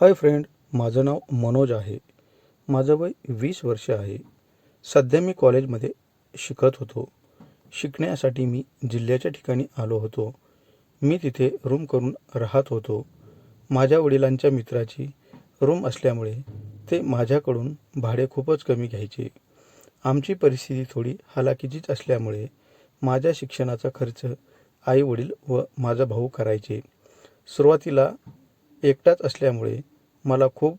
Hi friend माझं नाव मनोज आहे. माझं वय वीस वर्ष आहे. सध्या मी कॉलेजमध्ये शिकत होतो. शिकण्यासाठी मी जिल्ह्याच्या ठिकाणी आलो होतो. मी तिथे रूम करून राहत होतो. माझ्या वडिलांच्या मित्राची रूम असल्यामुळे ते माझ्याकडून भाडे खूपच कमी घ्यायचे. आमची परिस्थिती थोडी हलाखीचीच असल्यामुळे माझ्या शिक्षणाचा खर्च आई वडील व माझा भाऊ करायचे. सुरुवातीला एकटाच असल्यामुळे मला खूप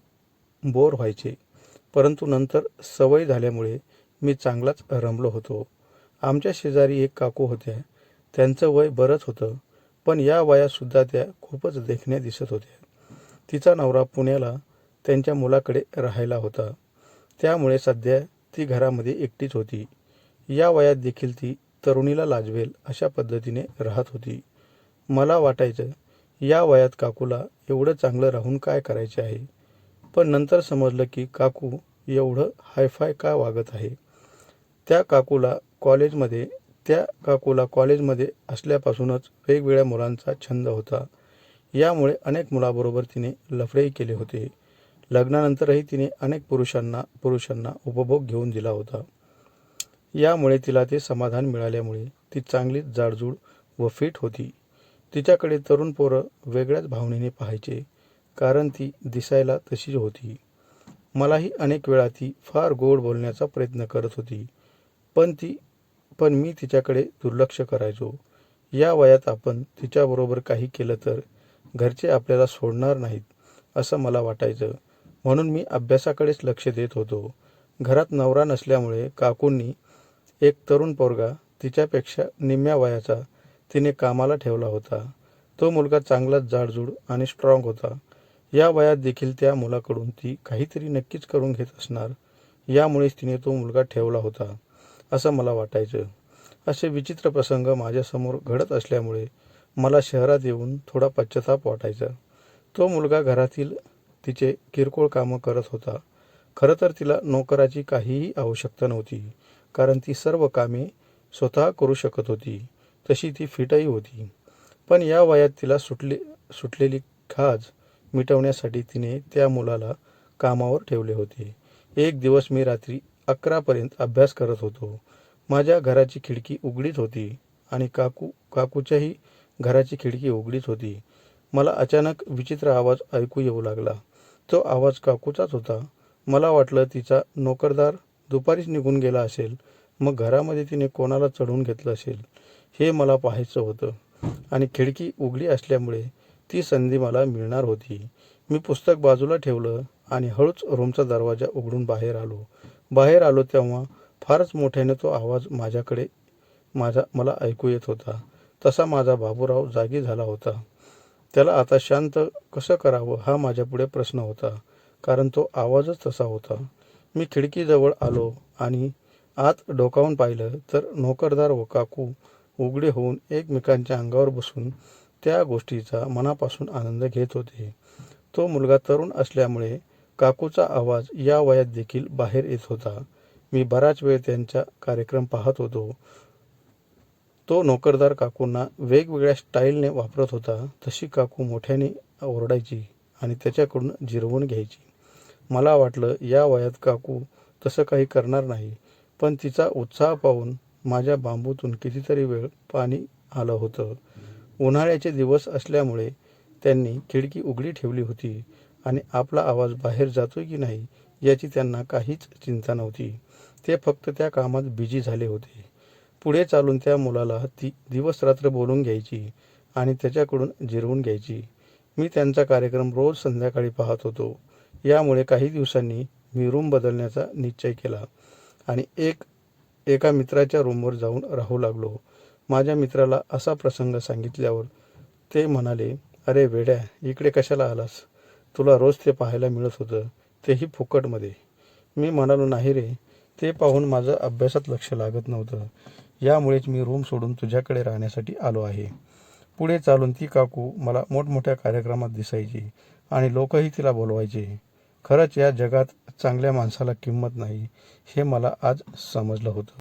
बोर व्हायचे. परंतु नंतर सवय झाल्यामुळे मी चांगलाच रमलो होतो. आमच्या शेजारी एक काकू होत्या. त्यांचं वय बरंच होतं पण या वयातसुद्धा त्या खूपच देखण्या दिसत होत्या. तिचा नवरा पुण्याला त्यांच्या मुलाकडे राहायला होता. त्यामुळे सध्या ती घरामध्ये एकटीच होती. या वयात देखील ती तरुणीला लाजवेल अशा पद्धतीने राहत होती. मला वाटायचं या वयात काकूला एवढं चांगलं राहून काय करायचे आहे? पण नंतर समजलं की काकू एवढं हायफाय का वागत आहे? त्या काकूला कॉलेजमध्ये त्या काकूला कॉलेजमध्ये असल्यापासूनच वेगवेगळ्या मुलांचा छंद होता. यामुळे अनेक मुलाबरोबर तिने लफडेही केले होते. लग्नानंतरही तिने अनेक पुरुषांना पुरुषांना उपभोग घेऊन दिला होता. यामुळे तिला ते समाधान मिळाल्यामुळे ती चांगलीच जाडजूड व फिट होती. तिच्याकडे तरुण पोरं वेगळ्याच भावनेने पाहायचे कारण ती दिसायला तशीच होती. मलाही अनेक वेळा ती फार गोड बोलण्याचा प्रयत्न करत होती पण ती पण मी तिच्याकडे दुर्लक्ष करायचो. या वयात आपण तिच्याबरोबर काही केलं तर घरचे आपल्याला सोडणार नाहीत असं मला वाटायचं. म्हणून मी अभ्यासाकडेच लक्ष देत होतो. घरात नवरा नसल्यामुळे काकूंनी एक तरुण पोरगा तिच्यापेक्षा निम्म्या वयाचा तिने कामाला ठेवला होता. तो मुलगा चांगलाच जाडजूड आणि स्ट्रॉंग होता. या वयात देखील त्या मुलाकडून ती काहीतरी नक्कीच करून घेत असणार. यामुळेच तिने तो मुलगा ठेवला होता असं मला वाटायचं. असे विचित्र प्रसंग माझ्यासमोर घडत असल्यामुळे मला शहरात येऊन थोडा पश्चाताप वाटायचा. तो मुलगा घरातील तिचे किरकोळ कामं करत होता. खरं तर तिला नोकराची काहीही आवश्यकता नव्हती कारण ती सर्व कामे स्वतः करू शकत होती. तशी ती फिटही होती. पण या वयात तिला सुटले सुटलेली खाज मिटवण्यासाठी तिने त्या मुलाला कामावर ठेवले होते. एक दिवस मी रात्री अकरापर्यंत अभ्यास करत होतो. माझ्या घराची खिडकी उघडीच होती आणि काकू काकूच्याही घराची खिडकी उघडीच होती. मला अचानक विचित्र आवाज ऐकू येऊ लागला. तो आवाज काकूचाच होता. मला वाटलं तिचा नोकरदार दुपारीच निघून गेला असेल. मग घरामध्ये तिने कोणाला चढवून घेतलं असेल? हे मला पाहायचं होतं. आणि खिडकी उघडी असल्यामुळे ती संधी मला मिळणार होती. मी पुस्तक बाजूला ठेवलं आणि हळूच रूमचा दरवाजा उघडून बाहेर आलो. बाहेर आलो तेव्हा फारच मोठ्याने तो आवाज माझ्याकडे माझा मला ऐकू येत होता. तसा माझा बाबूराव जागी झाला होता. त्याला आता शांत कसं करावं हा माझ्यापुढे प्रश्न होता कारण तो आवाजच तसा होता. मी खिडकीजवळ आलो आणि आत डोकावून पाहिलं तर नोकरदार व काकू उघडे होऊन एकमेकांच्या अंगावर बसून त्या गोष्टीचा मनापासून आनंद घेत होते. तो मुलगा तरुण असल्यामुळे काकूचा आवाज या वयात देखील बाहेर येत होता. मी बराच वेळ त्यांचा कार्यक्रम पाहत होतो. तो नोकरदार काकूंना वेगवेगळ्या स्टाईलने वापरत होता. तशी काकू मोठ्याने ओरडायची आणि त्याच्याकडून जिरवून घ्यायची. मला वाटलं या वयात काकू तसं काही करणार नाही पण तिचा उत्साह पाहून माझ्या बांबूतून कितीतरी वेळ पाणी आलं होतं. उन्हाळ्याचे दिवस असल्यामुळे त्यांनी खिडकी उघडी ठेवली होती आणि आपला आवाज बाहेर जातोय की नाही याची त्यांना काहीच चिंता नव्हती. ते फक्त त्या कामात बिझी झाले होते. पुढे चालून त्या मुलाला ती दिवसरात्र बोलून घ्यायची आणि त्याच्याकडून जिरवून घ्यायची. मी त्यांचा कार्यक्रम रोज संध्याकाळी पाहत होतो. यामुळे काही दिवसांनी मी रूम बदलण्याचा निश्चय केला आणि एक एका मित्राच्या रूमवर जाऊन राहू लागलो. माझ्या मित्राला असा प्रसंग सांगितल्यावर ते म्हणाले अरे वेड्या इकडे कशाला आलास? तुला रोज ते पाहायला मिळत होतं तेही फुकटमध्ये. मी म्हणालो नाही रे ते पाहून माझं अभ्यासात लक्ष लागत नव्हतं. यामुळेच मी रूम सोडून तुझ्याकडे राहण्यासाठी आलो आहे. पुढे चालून ती काकू मला मोठमोठ्या कार्यक्रमात दिसायची आणि लोकही तिला बोलवायचे. खरंच या जगात चांगल्या माणसाला किंमत नाही हे मला आज समजलं होतं.